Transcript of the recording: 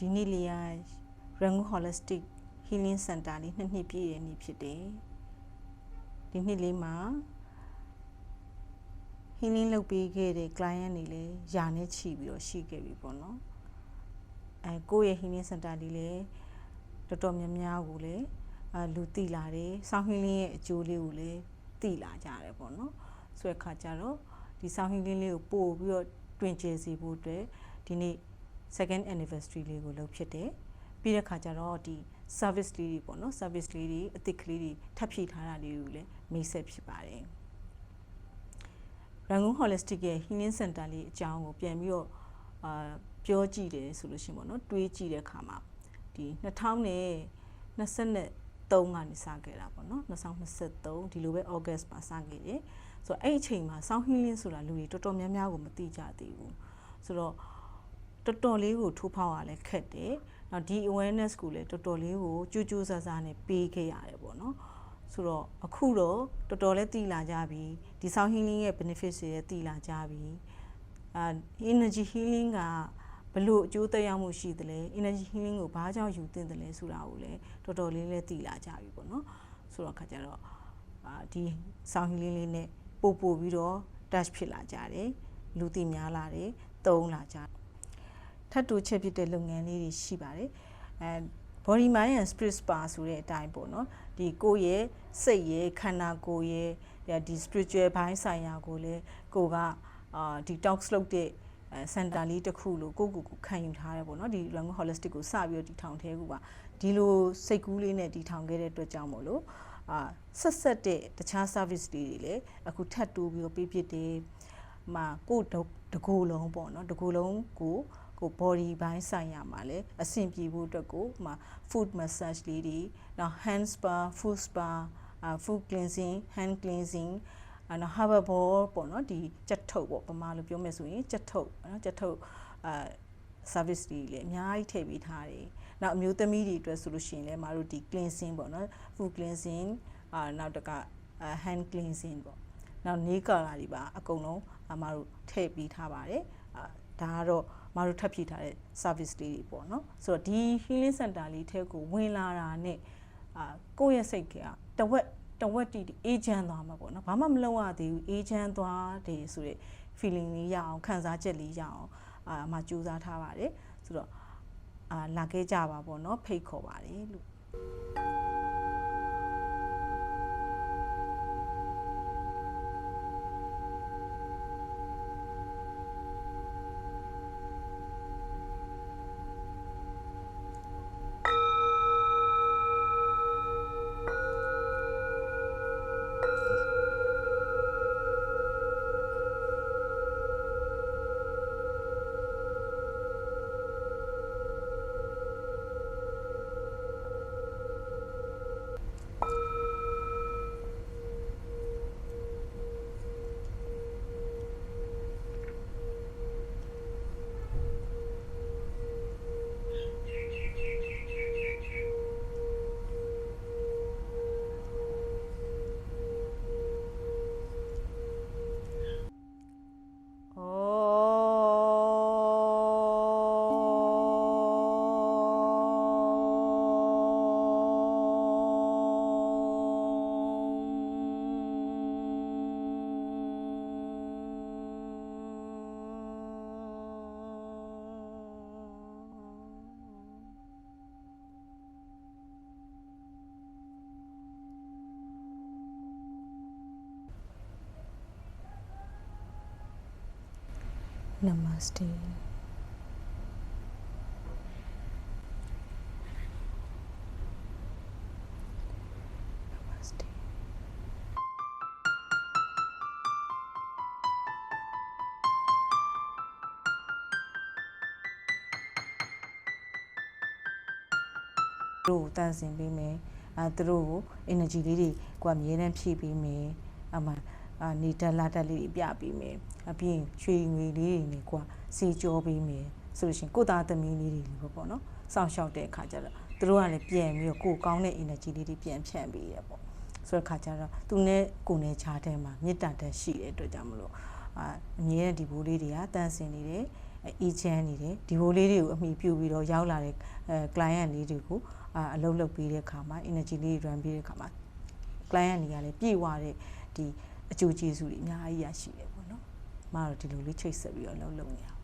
ဒီနေ့လေးက Rangoon Holistic Healing Center လေးနှစ်နှစ်ပြည့်ရဲ့နေ့ဖြစ်တယ်ဒီနှစ်လေးမှာ healing လုပ်ပေးခဲ့တဲ့ client တွေလည်းယာနဲ့ချီပြီးတော့ရှိခဲ့ပြီပေါ့နော်အဲကိုယ့်ရဲ့ healing center လေးလည်းတော်တော်များများကိုလည်းအလူတိလာတယ်ဆောင်း healing ရဲ့အကျိုးလေးကိုလည်းတိလာကြတယ်ပေါ့နော်ဆိုတဲ့ခါကျတော့ဒီဆောင်း healing လေးကိုပို့ပြီးတော့တွင်ကျယ်စေဖို့အတွက်ဒီနေ့ second anniversary လေးကိုလုပ်ဖြစ်တယ်ပြီးတဲ့ခါကျတော့ဒီ service လေးတွေပေါ့နော် service လေးတွေအသစ်ကလေးတွေထပ်ဖြည့်ထားတာလေးကိုလည်းမိတ်ဆက်ဖြစ်ပါတယ် Rangoon Holistic ရဲ့ Healing Center လေးအကြောင်းကိုပြန်ပြီးတော့အာပြောကြည့်တယ်ဆိုလို့ရှိရင်ပေါ့နော်တွေးကြည့်တဲ့အခါမှာဒီ2023ကနေစခဲ့တာပေါ့နော်2023ဒီလိုပဲ August မှာစခဲ့တယ်ဆိုတော့အဲ့အချိန်မှာ Sound Healing ဆိုတာလူတွေတော်တော်များများကိုမသိကြသေးဘူးဆိုတော့ တော်တော်လေးကိုထိုးဖောက်ရလဲခက်တယ်။နောက်ဒီ awareness ကိုလည်းတော်တော်လေးကိုကြိုးကြိုးစားစားနဲ့ပေးခဲ့ရတယ်ပေါ့နော်။ဆိုတော့အခုတော့တော်တော်လေးတည်လာကြပြီ။ဒီ sound healing ရဲ့ benefits တွေလည်းတည်လာကြပြီ။အာ energy healing ကဘလို့အကျိုးသက်ရောက်မှုရှိသလဲ energy healing ကိုဘာကြောင့်ယူသင့်တယ်လဲဆိုတာကိုလည်းတော်တော်လေးလည်းတည်လာကြပြီပေါ့နော်။ဆိုတော့ခါကျတော့အာဒီ sound healing လေးနဲ့ပို့ပို့ပြီးတော့ touch ဖြစ်လာကြတယ်။လူသိများလာတယ်။သုံးလာကြတယ် ထပ်တူချက်ဖြစ်တဲ့လုပ်ငန်းလေးတွေရှိပါတယ်အဲ body mind and spirit spa ဆိုတဲ့အတိုင်းပေါ့နော်ဒီကိုယ့်ရဲ့စိတ်ရဲ့ခန္ဓာကိုယ်ရဲ့ဒီ spiritual ဘိုင်းဆိုင်ရာကိုလည်းကိုကအာဒီ talk လုပ်တဲ့စင်တာလေးတစ်ခုလို့ကိုကိုကိုခံယူထားတယ်ပေါ့နော်ဒီ Rangoon Holistic ကိုစပြီးတော့ဒီထောင်ထဲကူပါဒီလိုစိတ်ကူးလေးနဲ့ဒီထောင်ခဲ့တဲ့အတွက်ကြောင့်မို့လို့အာဆက်ဆက်တဲ့တခြား service တွေလည်းအခုထပ်တိုးပြီးတော့ပေးဖြစ်တယ်မှာကိုတကူလုံးပေါ့နော်တကူလုံးကို ကို body ဘိုင်းဆိုင်ရာမှာလည်းအဆင်ပြေဖို့အတွက်ကိုမှာ food massage လေးတွေနောက် hand spa food spa food cleansing hand cleansing အဲ့တော့ herbal ball ပေါ့နော်ဒီကြက်ထုတ်ပေါ့ပမာလို့ပြောမယ်ဆိုရင်ကြက်ထုတ်နော်ကြက်ထုတ်အာ service တွေလည်းအများကြီးထည့်ပေးထားတယ်။နောက်အမျိုးသမီးတွေအတွက်ဆိုလို့ရှိရင်လည်းမတို့ဒီ cleansing ပေါ့နော် food cleansing အာနောက်တက hand cleansing ပေါ့။နောက် nail color တွေပါအကုန်လုံးအမတို့ထည့်ပေးထားပါတယ်။အာဒါကတော့ မတို့ထပ်ဖြည့်ထားတဲ့ service လေးတွေပေါ့နော်ဆိုတော့ဒီ healing center လေးထဲကိုဝင်လာတာနဲ့အာကိုယ့်ရဲ့စိတ်ကတဝက်တဝက်တီအေးချမ်းသွားမှာပေါ့နော်ဘာမှမလုပ်ရသေးဘူးအေးချမ်းသွားတယ်ဆိုတဲ့ feeling လေးရအောင်ခံစားချက်လေးရအောင်အာမကြိုးစားထားပါတယ်ဆိုတော့အာလာခဲ့ကြပါပေါ့နော်ဖိတ်ခေါ်ပါတယ်လို့ နမစတေနမစတေသူတို့ကိုတန်ဆင်ပေးမယ်အဲသူတို့ကို energy လေးတွေကိုအမြဲတမ်းဖြည့်ပေးမယ်အမှအာ နေတက်လာတက်လေးတွေပြပေးမယ်အပြင်ရွှေငွေလေးတွေနဲ့ကွာစီကြောပေးမယ်ဆိုလို့ရှိရင်ကိုသားသမီးလေးတွေလည်းပေါ့နော်စောင့်ရှောက်တဲ့အခါကျတော့သူတို့ကလည်းပြန်ပြီးတော့ကိုကောင်းတဲ့ energy လေးတွေပြန်ဖြန့်ပေးရပေါ့ဆိုတဲ့ခါကျတော့သူနဲ့ကိုနဲ့ခြားတဲ့မှာမေတ္တာတက်ရှိတဲ့အတွက်ကြောင့်မလို့အာအမြဲတမ်းဒီဘိုးလေးတွေကတန်ဆင်နေတယ်အေဂျင့်နေတယ်ဒီဘိုးလေးတွေကိုအမိပြုပြီးတော့ရောက်လာတဲ့အဲ client လေးတွေကိုအာအလုပ်လုပ်ပေးတဲ့အခါမှာ energy လေးတွေ run ပေးတဲ့အခါမှာ client တွေကလည်းပြည့်ဝတဲ့ဒီ အကျိုးကျေးဇူးတွေအများကြီးရရှိတယ်ပေါ့နော်။မကတော့ဒီလိုလေးချိတ်ဆက်ပြီးတော့အလုပ်လုပ်နေတာ